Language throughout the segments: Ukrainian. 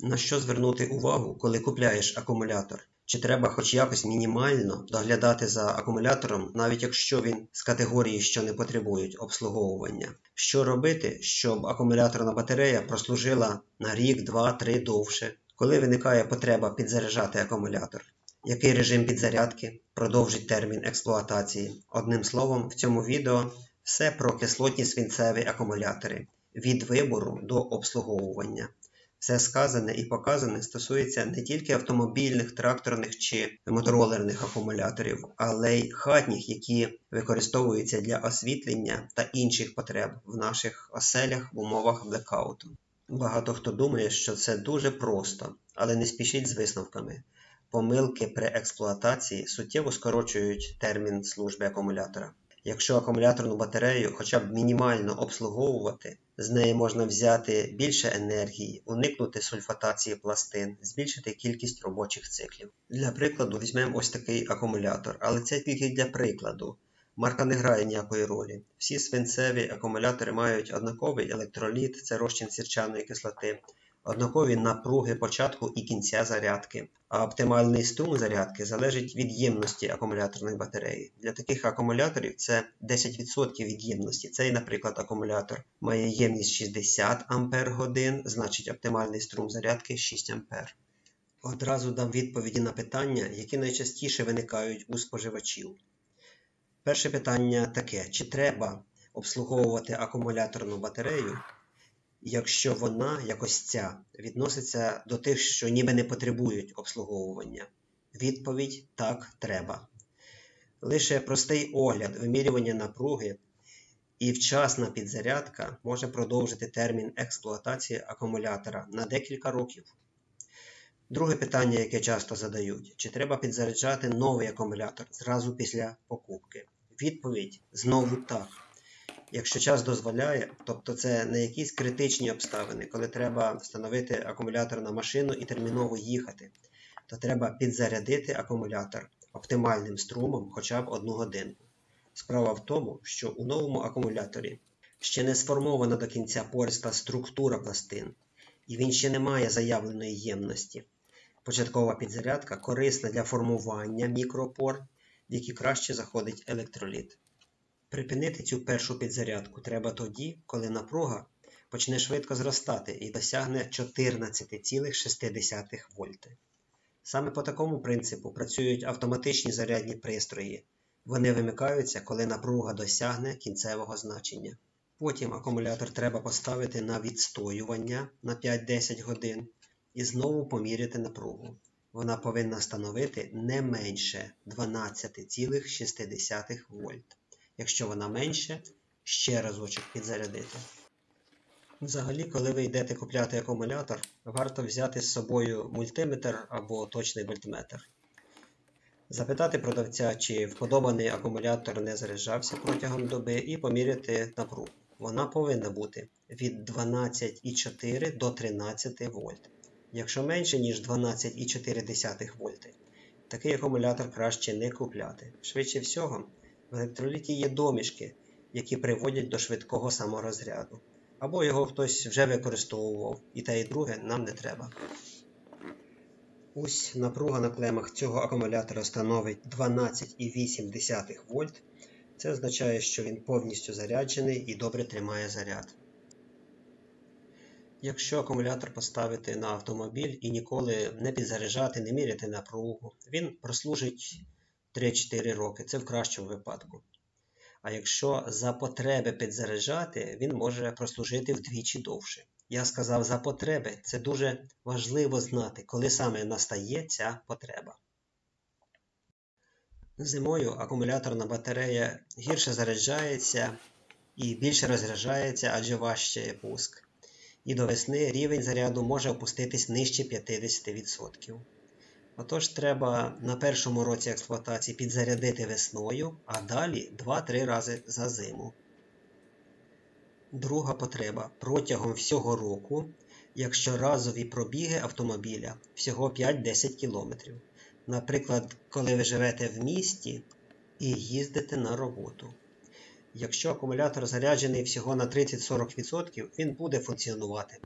На що звернути увагу, коли купляєш акумулятор? Чи треба хоч якось мінімально доглядати за акумулятором, навіть якщо він з категорії, що не потребують обслуговування? Що робити, щоб акумуляторна батарея прослужила на рік, два, три довше? Коли виникає потреба підзаряджати акумулятор? Який режим підзарядки продовжить термін експлуатації? Одним словом, в цьому відео все про кислотні свинцеві акумулятори від вибору до обслуговування. Все сказане і показане стосується не тільки автомобільних, тракторних чи моторолерних акумуляторів, але й хатніх, які використовуються для освітлення та інших потреб в наших оселях в умовах блекауту. Багато хто думає, що це дуже просто, але не спішіть з висновками. Помилки при експлуатації суттєво скорочують термін служби акумулятора. Якщо акумуляторну батарею хоча б мінімально обслуговувати, з неї можна взяти більше енергії, уникнути сульфатації пластин, збільшити кількість робочих циклів. Для прикладу візьмемо ось такий акумулятор, але це тільки для прикладу. Марка не грає ніякої ролі. Всі свинцеві акумулятори мають однаковий електроліт, це розчин сірчаної кислоти, однакові напруги початку і кінця зарядки, а оптимальний струм зарядки залежить від ємності акумуляторної батареї. Для таких акумуляторів це 10% від ємності. Цей, наприклад, акумулятор має ємність 60 Ампер значить оптимальний струм зарядки 6 Ампер. Одразу дам відповіді на питання, які найчастіше виникають у споживачів. Перше питання таке: чи треба обслуговувати акумуляторну батарею, якщо вона, як ось ця, відноситься до тих, що ніби не потребують обслуговування? Відповідь так треба. Лише простий огляд вимірювання напруги і вчасна підзарядка може продовжити термін експлуатації акумулятора на декілька років. Друге питання, яке часто задають: чи треба підзаряджати новий акумулятор зразу після покупки? Відповідь знову так. Якщо час дозволяє, тобто це не якісь критичні обставини, коли треба встановити акумулятор на машину і терміново їхати, то треба підзарядити акумулятор оптимальним струмом хоча б одну годинку. Справа в тому, що у новому акумуляторі ще не сформована до кінця пориста структура пластин, і він ще не має заявленої ємності. Початкова підзарядка корисна для формування мікропор, в які краще заходить електроліт. Припинити цю першу підзарядку треба тоді, коли напруга почне швидко зростати і досягне 14,6 вольти. Саме по такому принципу працюють автоматичні зарядні пристрої. Вони вимикаються, коли напруга досягне кінцевого значення. Потім акумулятор треба поставити на відстоювання на 5-10 годин і знову поміряти напругу. Вона повинна становити не менше 12,6 вольт. Якщо вона менше, ще разочок підзарядити. Взагалі, коли ви йдете купляти акумулятор, варто взяти з собою мультиметр або точний вольтметр. Запитати продавця, чи вподобаний акумулятор не заряджався протягом доби, і поміряти напругу. Вона повинна бути від 12,4 до 13 вольт. Якщо менше, ніж 12,4 вольти, такий акумулятор краще не купляти. Швидше всього, в електроліті є домішки, які приводять до швидкого саморозряду. Або його хтось вже використовував, і те і друге нам не треба. Ось напруга на клемах цього акумулятора становить 12,8 вольт. Це означає, що він повністю заряджений і добре тримає заряд. Якщо акумулятор поставити на автомобіль і ніколи не підзаряджати, не міряти напругу, він прослужить 3-4 роки, це в кращому випадку. А якщо за потреби підзаряджати, він може прослужити вдвічі довше. Я сказав за потреби, це дуже важливо знати, коли саме настає ця потреба. Зимою акумуляторна батарея гірше заряджається і більше розряджається, адже важче пуск. І до весни рівень заряду може опуститись нижче 50%. Отож, треба на першому році експлуатації підзарядити весною, а далі 2-3 рази за зиму. Друга потреба протягом всього року, якщо разові пробіги автомобіля всього 5-10 км. Наприклад, коли ви живете в місті і їздите на роботу. Якщо акумулятор заряджений всього на 30-40%, він буде функціонувати.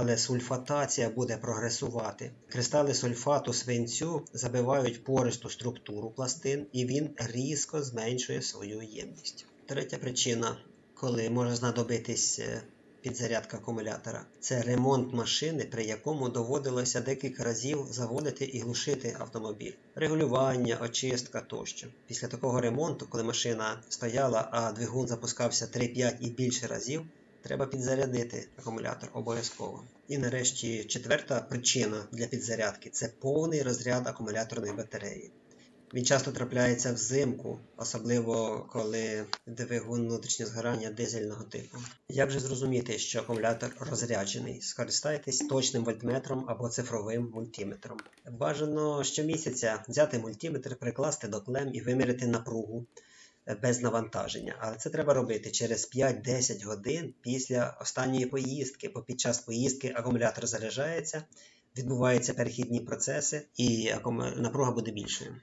Але сульфатація буде прогресувати. Кристали сульфату свинцю забивають пористу структуру пластин, і він різко зменшує свою ємність. Третя причина, коли може знадобитись е, підзарядка акумулятора, це ремонт машини, при якому доводилося декілька разів заводити і глушити автомобіль, регулювання, очистка тощо. Після такого ремонту, коли машина стояла, а двигун запускався 3-5 і більше разів, треба підзарядити акумулятор обов'язково. І нарешті четверта причина для підзарядки це повний розряд акумуляторної батареї. Він часто трапляється взимку, особливо коли двигун внутрішнього згорання дизельного типу. Як же зрозуміти, що акумулятор розряджений? Скористайтесь точним вольтметром або цифровим мультиметром. Бажано щомісяця взяти мультиметр, прикласти до клем і виміряти напругу без навантаження. Але це треба робити через 5-10 годин після останньої поїздки, бо під час поїздки акумулятор заряджається, відбуваються перехідні процеси і напруга буде більшою.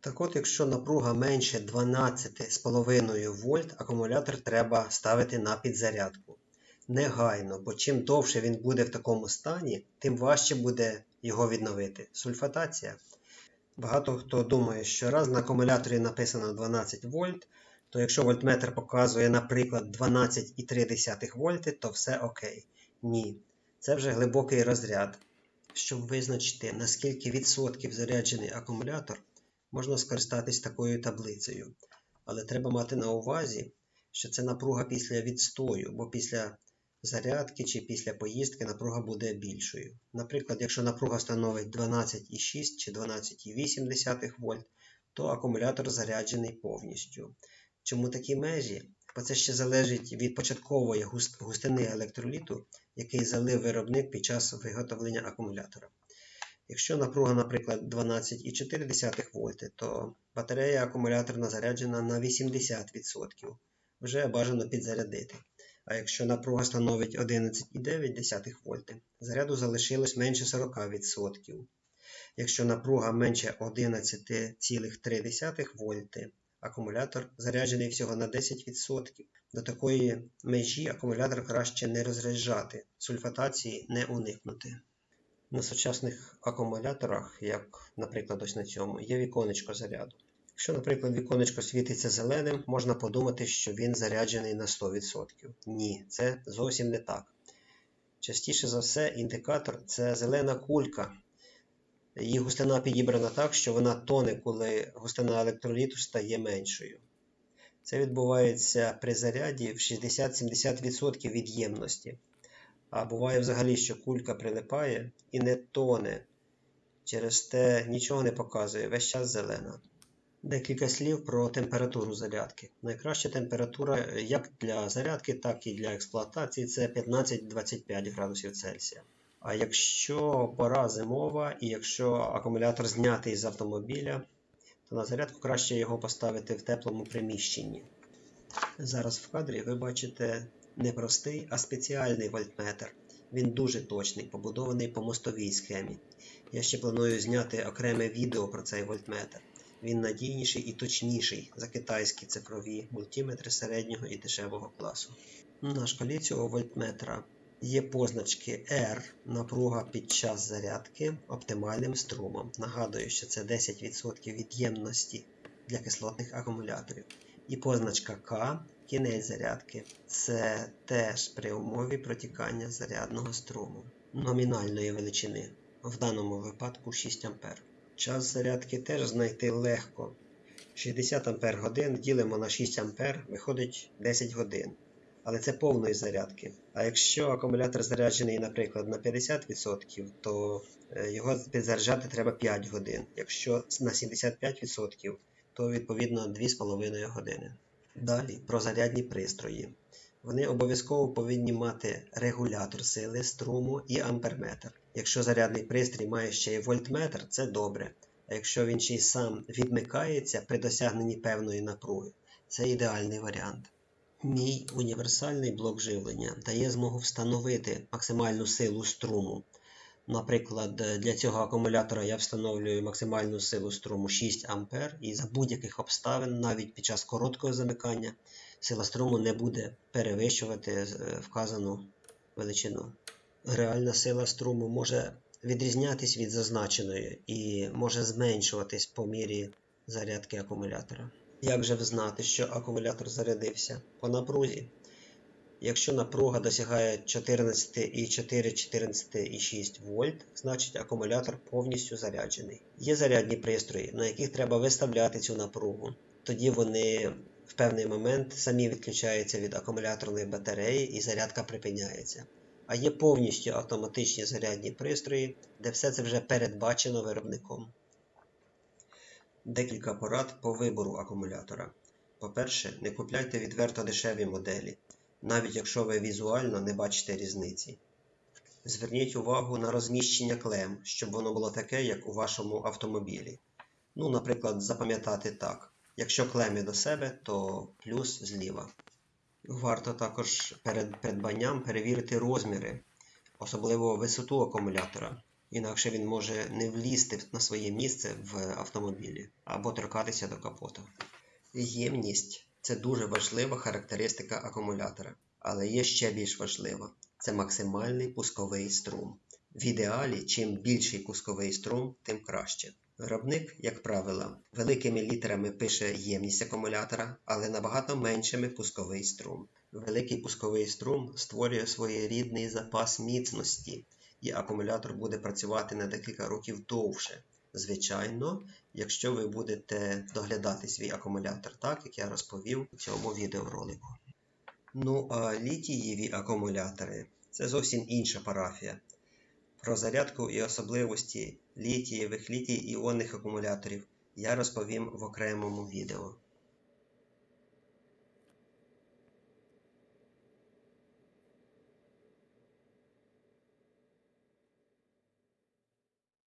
Так от, якщо напруга менше 12,5 вольт, акумулятор треба ставити на підзарядку. Негайно, бо чим довше він буде в такому стані, тим важче буде його відновити. Сульфатація. Багато хто думає, що раз на акумуляторі написано 12 вольт, то якщо вольтметр показує, наприклад, 12,3 вольти, то все окей. Ні, це вже глибокий розряд. Щоб визначити, наскільки відсотків заряджений акумулятор, можна скористатись такою таблицею. Але треба мати на увазі, що це напруга після відстою, бо після зарядки чи після поїздки напруга буде більшою. Наприклад, якщо напруга становить 12,6 чи 12,8 вольт, то акумулятор заряджений повністю. Чому такі межі? Бо це ще залежить від початкової густини електроліту, який залив виробник під час виготовлення акумулятора. Якщо напруга, наприклад, 12,4 вольти, то батарея акумуляторна заряджена на 80%. Вже бажано підзарядити. А якщо напруга становить 11,9 вольти, заряду залишилось менше 40%. Якщо напруга менше 11,3 вольти, акумулятор заряджений всього на 10%. До такої межі акумулятор краще не розряджати, сульфатації не уникнути. На сучасних акумуляторах, як, наприклад, ось на цьому, є віконечко заряду. Якщо, наприклад, віконечко світиться зеленим, можна подумати, що він заряджений на 100%. Ні, це зовсім не так. Частіше за все, індикатор це зелена кулька. Її густина підібрана так, що вона тоне, коли густина електроліту стає меншою. Це відбувається при заряді в 60-70% від ємності. А буває взагалі, що кулька прилипає і не тоне. Через те нічого не показує, весь час зелена. Декілька слів про температуру зарядки. Найкраща температура як для зарядки, так і для експлуатації це 15-25 градусів Цельсія. А якщо пора зимова і якщо акумулятор знятий з автомобіля, то на зарядку краще його поставити в теплому приміщенні. Зараз в кадрі ви бачите не простий, а спеціальний вольтметр. Він дуже точний, побудований по мостовій схемі. Я ще планую зняти окреме відео про цей вольтметр. Він надійніший і точніший за китайські цифрові мультиметри середнього і дешевого класу. На шкалі цього вольтметра є позначки R напруга під час зарядки оптимальним струмом. Нагадую, що це 10% від ємності для кислотних акумуляторів. І позначка К кінець зарядки. Це теж при умові протікання зарядного струму номінальної величини, в даному випадку 6 А. Час зарядки теж знайти легко. 60 Ампер годин ділимо на 6 А, виходить 10 годин. Але це повної зарядки. А якщо акумулятор заряджений, наприклад, на 50%, то е, його підзаряджати треба 5 годин. Якщо на 75%, то відповідно 2,5 години. Далі про зарядні пристрої. Вони обов'язково повинні мати регулятор сили струму і амперметр. Якщо зарядний пристрій має ще й вольтметр, це добре. А якщо він ще й сам відмикається при досягненні певної напруги, це ідеальний варіант. Мій універсальний блок живлення дає змогу встановити максимальну силу струму. Наприклад, для цього акумулятора я встановлюю максимальну силу струму 6 А і за будь-яких обставин, навіть під час короткого замикання, сила струму не буде перевищувати е, вказану величину. Реальна сила струму може відрізнятись від зазначеної і може зменшуватись по мірі зарядки акумулятора. Як же взнати, що акумулятор зарядився? По напрузі. Якщо напруга досягає 14,4-14,6 вольт, значить акумулятор повністю заряджений. Є зарядні пристрої, на яких треба виставляти цю напругу. Тоді вони в певний момент самі відключаються від акумуляторної батареї і зарядка припиняється. А є повністю автоматичні зарядні пристрої, де все це вже передбачено виробником. Декілька порад по вибору акумулятора. По-перше, не купляйте відверто дешеві моделі, навіть якщо ви візуально не бачите різниці. Зверніть увагу на розміщення клем, щоб воно було таке, як у вашому автомобілі. Ну, наприклад, запам'ятати так: якщо клеми до себе, то плюс зліва. Варто також перед придбанням перевірити розміри, особливо висоту акумулятора, інакше він може не влізти на своє місце в автомобілі або торкатися до капота. Ємність це дуже важлива характеристика акумулятора, але є ще більш важлива це максимальний пусковий струм. В ідеалі, чим більший пусковий струм, тим краще. Виробник, як правило, великими літерами пише ємність акумулятора, але набагато меншими пусковий струм. Великий пусковий струм створює своєрідний запас міцності, і акумулятор буде працювати на декілька років довше. Звичайно, якщо ви будете доглядати свій акумулятор так, як я розповів у цьому відеоролику. Ну а літієві акумулятори це зовсім інша парафія. Про зарядку і особливості літієвих літій-іонних акумуляторів я розповім в окремому відео.